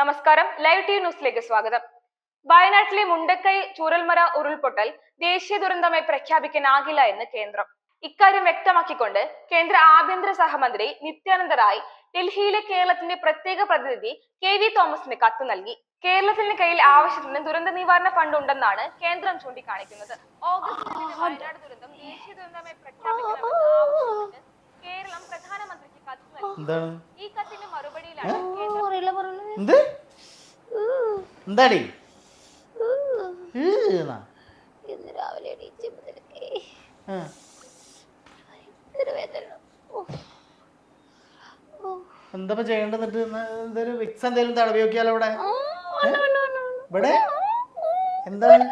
നമസ്കാരം. Live T ന്യൂസിലേക്ക് സ്വാഗതം. വയനാട്ടിലെ മുണ്ടക്കൈ ചൂരൽമര ഉരുൾപൊട്ടൽ ദേശീയ ദുരന്തമായി പ്രഖ്യാപിക്കാനാകില്ല എന്ന് കേന്ദ്രം. ഇക്കാര്യം വ്യക്തമാക്കിക്കൊണ്ട് കേന്ദ്ര ആഭ്യന്തര സഹമന്ത്രി നിത്യാനന്ദ റായ് ഡൽഹിയിലെ കേരളത്തിന്റെ പ്രത്യേക പ്രതിനിധി കെ വി തോമസിന് കത്ത് നൽകി. കേരളത്തിന്റെ കയ്യിൽ ആവശ്യത്തിന് ദുരന്ത നിവാരണ ഫണ്ട് ഉണ്ടെന്നാണ് കേന്ദ്രം ചൂണ്ടിക്കാണിക്കുന്നത്. ഓഗസ്റ്റ് ദുരന്തം ദേശീയ ദുരന്തമായി പ്രഖ്യാപിക്കണമെന്ന് കേരളം നൽകി എന്താണ്? എന്ത്? എന്താടി? ഇന്ന് രാവിലെ എണീച്ച് ചെയ്യണ്ടെന്നിട്ട് ചെയ്യേണ്ടത് ഇന്ന് വിക്സ് എന്തേലും തടവി നോക്കിയാലോ ഇവിടെ. ഇവിടെ? എന്താണ്?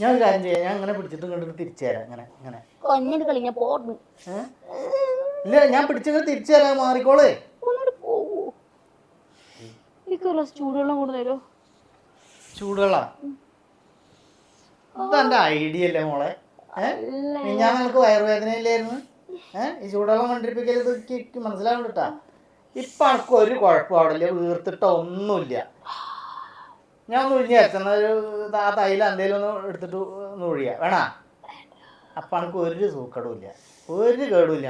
ഞാൻ ഒരു കാര്യം ചെയ്യാം. ഞാൻ അങ്ങനെ പിടിച്ചിട്ട് കണ്ടിട്ട് തിരിച്ചു തരാം. അങ്ങനെ ഇങ്ങനെ. കൊഞ്ഞിട്ട് കളിഞ്ഞ പോർന്നു. ഏ? ഇല്ല ഞാൻ പിടിച്ചിങ്ങനെ തിരിച്ചു തരാൻ മാറിക്കോളേ. ഒന്നുകൂടി പോവൂ എനിക്ക് ഒരു ഗ്ലാസ് ചൂടുവെള്ളം കൊണ്ട് തരുമോ ഇതാ എന്റെ ഐഡിയ അല്ലേ മോളെ? ഏഹ് ഞാൻ നിനക്ക് വയറുവേദനയില്ലായിരുന്നു ഏഹ് ഈ ചൂടുവെള്ളം കൊണ്ടിരിപ്പിക്കൽ ഇത് എനിക്ക് മനസ്സിലാവുന്നുണ്ടാ ഇപ്പൊ അനക്ക് ഒരു കുഴപ്പം അവിടെ ഇല്ല വീർത്തിട്ടോ ഒന്നുമില്ല. ഞാൻ ഒന്ന് ഒഴിഞ്ഞു വെച്ചെന്ന ഒരു ആ തൈല എന്തേലും ഒന്ന് എടുത്തിട്ട് ഒന്ന് ഒഴിയാ വേണാ? അപ്പൊ അനക്ക് ഒരു സൂക്കടവും ഒരു കേടുമില്ല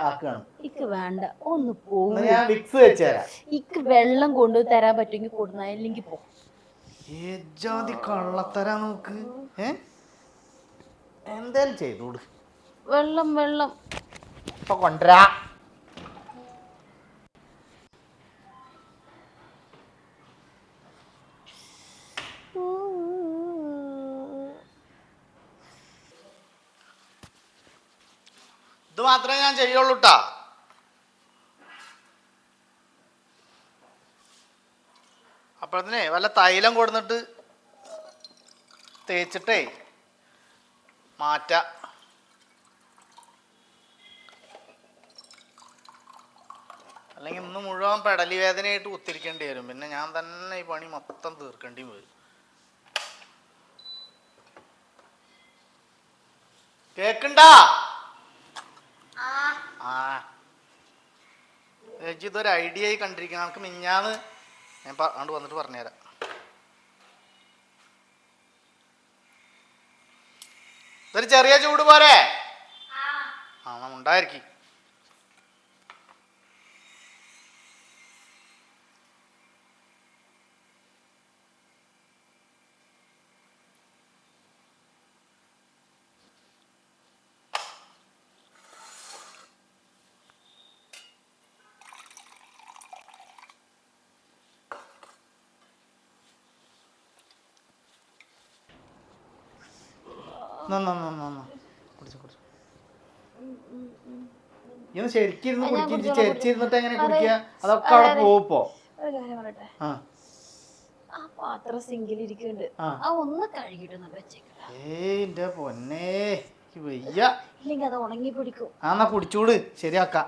ആക്കാണ്. ഇക്ക് വേണ്ട. ഒന്ന് പോകും ഞാൻ വിക്സ് വെച്ചുതരാം ഇക്ക് വെള്ളം കൊണ്ടു തരാൻ പറ്റുമെങ്കിൽ കൊടുന്ന. ഇല്ലെങ്കിൽ പോ. ഏജാതി കള്ളത്തരാ നോക്ക്. ഏ? എന്തേലും ചെയ്തോട്. വെള്ളം വെള്ളം. ഇപ്പൊ കൊണ്ടുവരാ. മാത്രമേ ഞാൻ ചെയ്യുള്ളൂ ട്ടാ. അപ്പോഴത്തിനെ വല്ല തൈലം കൊടുന്നിട്ട് തേച്ചിട്ടേ മാറ്റ. അല്ലെങ്കിൽ ഇന്ന് മുഴുവൻ പെടലി വേദനയായിട്ട് കുത്തിരിക്കേണ്ടി വരും. പിന്നെ ഞാൻ തന്നെ ഈ പണി മൊത്തം തീർക്കേണ്ടി വരും. കേക്കണ്ടാ ആ ചേച്ചി ഇതൊരു ഐഡിയ ആയി കണ്ടിരിക്കണം. നമുക്ക് മിഞ്ഞാന്ന് ഞാൻ അങ്ങോട്ട് വന്നിട്ട് പറഞ്ഞുതരാം. ഇതൊരു ചെറിയ ചൂട് പോരെ ആ. ഉണ്ടായിരിക്കും. കുടിച്ചോ, ശരിക്കിരുന്ന് കുടിക്കും ചെരിച്ചിരുന്നിട്ട് എങ്ങനെ. കുടിക്കുക അതൊക്കെ അവിടെ. പോവുപ്പോ ഒരു കാര്യം പറയട്ടെ? ആ. ആ പാത്രം സിങ്കിലിരിക്കുന്നുണ്ട് ആ. ആ ഒന്ന് കഴുകിട്ട് ഏയ് എന്റെ പൊന്നേ എനിക്ക് വയ്യ. ഇല്ലെങ്കിൽ അത് ഉണങ്ങി പിടിക്കും ആ എന്നാ കുടിച്ചൂട്. ശരിയാക്കാം.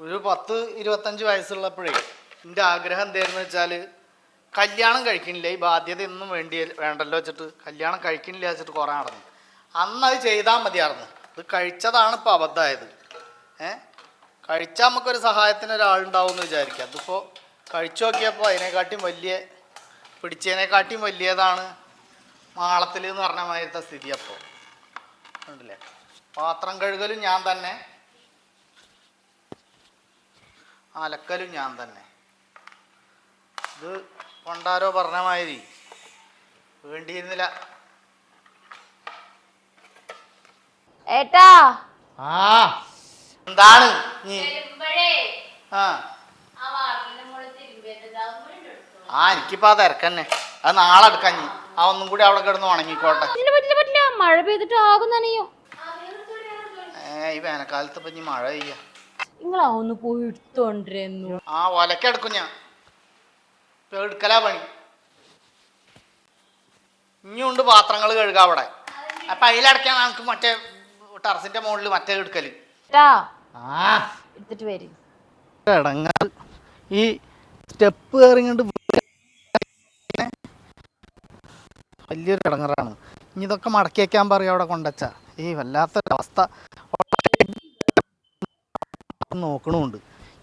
ഒരു പത്ത് ഇരുപത്തഞ്ച് വയസ്സുള്ളപ്പോഴേ എന്റെ ആഗ്രഹം എന്തായിരുന്നു വെച്ചാൽ കല്യാണം കഴിക്കണില്ല. ഈ ബാധ്യത ഒന്നും വേണ്ടി വേണ്ടല്ലോ വെച്ചിട്ട് കല്യാണം കഴിക്കണില്ല വെച്ചിട്ട് കുറേ നടന്നു. അന്ന് അത് ചെയ്താൽ മതിയായിരുന്നു. അത് കഴിച്ചതാണ് ഇപ്പോൾ അബദ്ധമായത്. ഏ? കഴിച്ചാൽ നമുക്കൊരു സഹായത്തിന് ഒരാളുണ്ടാവും എന്ന് വിചാരിക്കുക. അതിപ്പോൾ കഴിച്ചു നോക്കിയപ്പോൾ അതിനെക്കാട്ടിയും വലിയ പിടിച്ചതിനെക്കാട്ടിയും വലിയതാണ് മാളത്തിൽ എന്ന് പറഞ്ഞ മാതിരത്തെ സ്ഥിതി അപ്പോൾ. ഉണ്ടല്ലേ പാത്രം കഴുകലും ഞാൻ തന്നെ. അലക്കലും ഞാൻ തന്നെ. ഇത് കൊണ്ടാരോ പറഞ്ഞ മാതിരി വേണ്ടിയിരുന്നില്ല. ഏട്ടാ. ആ. എന്താണ് നീ? ആ. ആ എനിക്കിപ്പോ ആ തിരക്കന്നെ. അത് നാളെ എടുക്കാൻ നീ ആ ഒന്നും കൂടി അവിടെ കിടന്ന് ഉണങ്ങിക്കോട്ടെ. പറ്റില്ല പറ്റില്ല പറ്റില്ല. മഴ പെയ്തിട്ട് ആകും നനയോ. ഏ ഈ വേനൽക്കാലത്ത് ഇപ്പൊ ഇനി മഴ പെയ്യ. ഒന്ന് പോയി എടുത്തോണ്ടിരുന്നു. ആ ഒലക്കെടുക്കും ഞാൻ. എടുക്കലാ പണി. ഇനിയുണ്ട് പാത്രങ്ങൾ കഴുകാ അവിടെ. അപ്പൊ അതിലടക്കാൻ നമുക്ക് മറ്റേ ടെറസിന്റെ മുകളിൽ മറ്റേ എടുക്കൽ. ആ. എടുത്തിട്ട് വരും. ഇടങ്ങാൽ ഈ സ്റ്റെപ്പ് കയറിങ്ങണ്ട് വലിയൊരു ഇടങ്ങറാണ് ഇനി ഇതൊക്കെ മടക്കി വയ്ക്കാൻ പറയും അവിടെ കൊണ്ടച്ച ഈ വല്ലാത്തൊരവസ്ഥ. നോക്കണമുണ്ട്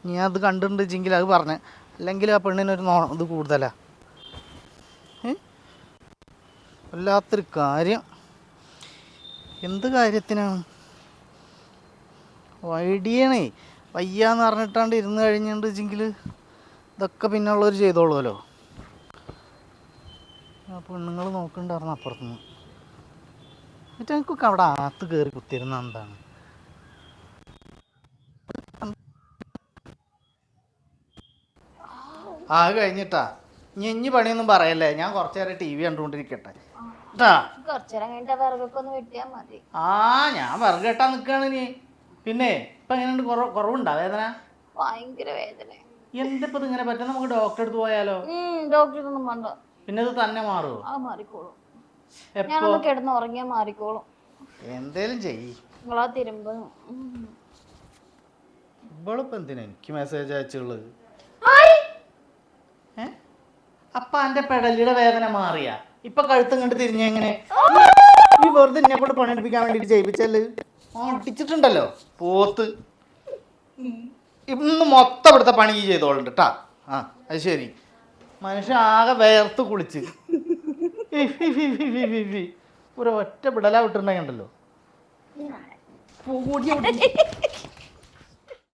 ഞാൻ അത് കണ്ടിട്ടുണ്ടെങ്കിൽ അത് പറഞ്ഞ്. അല്ലെങ്കിൽ ആ പെണ്ണിനൊരു നോ ഇത് കൂടുതലാ. ഏ? വല്ലാത്തൊരു കാര്യം. എന്ത് കാര്യത്തിനാണ് വൈഡിയണേ. വയ്യാന്ന് പറഞ്ഞിട്ടാണ്ട് ഇരുന്ന് കഴിഞ്ഞിട്ടുണ്ടെങ്കിൽ ഇതൊക്കെ പിന്നെ ഉള്ളവർ ചെയ്തോളുമല്ലോ ആ പെണ്ണുങ്ങൾ നോക്കണ്ടായിരുന്നു അപ്പുറത്തുനിന്ന്. എന്നിട്ട് എനിക്കൊക്കെ അവിടെ അകത്ത് കയറി കുത്തിരുന്ന എന്താണ്? ആ കഴിഞ്ഞിട്ടാ. ഇനി ഇനി പണിയൊന്നും പറയല്ലേ? ഞാൻ കുറച്ചു നേരം ടി വി കണ്ടുകൊണ്ടിരിക്കട്ടെ. കേട്ടാ കുറച്ചേരം കഴിഞ്ഞിട്ട് വിറകൊക്കെ ഒന്ന് വെട്ടിയാ മതി. ആ ഞാൻ വിറക് കെട്ടാൻ നിൽക്കുകയാണ് നീ പിന്നെ ഇപ്പൊ എങ്ങനെയുണ്ട്? കുറവ് കുറവുണ്ടോ? വേദന? ഭയങ്കര വേദന. എന്തിപ്പോ ഇത് ഇങ്ങനെ പറ്റും നമുക്ക് ഡോക്ടറെ അടുത്ത് പോയാലോ? ഡോക്ടർ ഒന്നും വേണ്ട പിന്നെ ഇത് തന്നെ മാറുമോ ആ മാറിക്കോളും. എപ്പോ? ഞാനൊന്ന് കിടന്ന് മാറിക്കോളും. എന്തേലും ചെയ്യ്. നിങ്ങളാ തിരുമ്പ്. ഇവളിപ്പോ എന്തിനാ എനിക്ക് മെസ്സേജ് അയച്ചുള്ളത്? ഏ? അപ്പൊ എന്റെ പെടലിയുടെ വേദന മാറിയ. ഇപ്പൊ കഴുത്തും കണ്ട് തിരിഞ്ഞെങ്ങനെ ഈ വെറുതെ എന്നെ കൊണ്ട് പണിയെടുപ്പിക്കാൻ വേണ്ടിട്ട് ചെയ്യിപ്പിച്ചല്ലേ? ഓടിച്ചിട്ടുണ്ടല്ലോ പോത്ത്. ഇന്ന് മൊത്തം ഇവിടുത്തെ പണി ഈ ചെയ്തോളുണ്ട് കേട്ടാ ആ അത് ശരി. മനുഷ്യ ആകെ വേർത്ത് കുളിച്ച്. ഒരു ഒറ്റ വിടലാ വിട്ടിട്ടുണ്ടെങ്കിണ്ടല്ലോ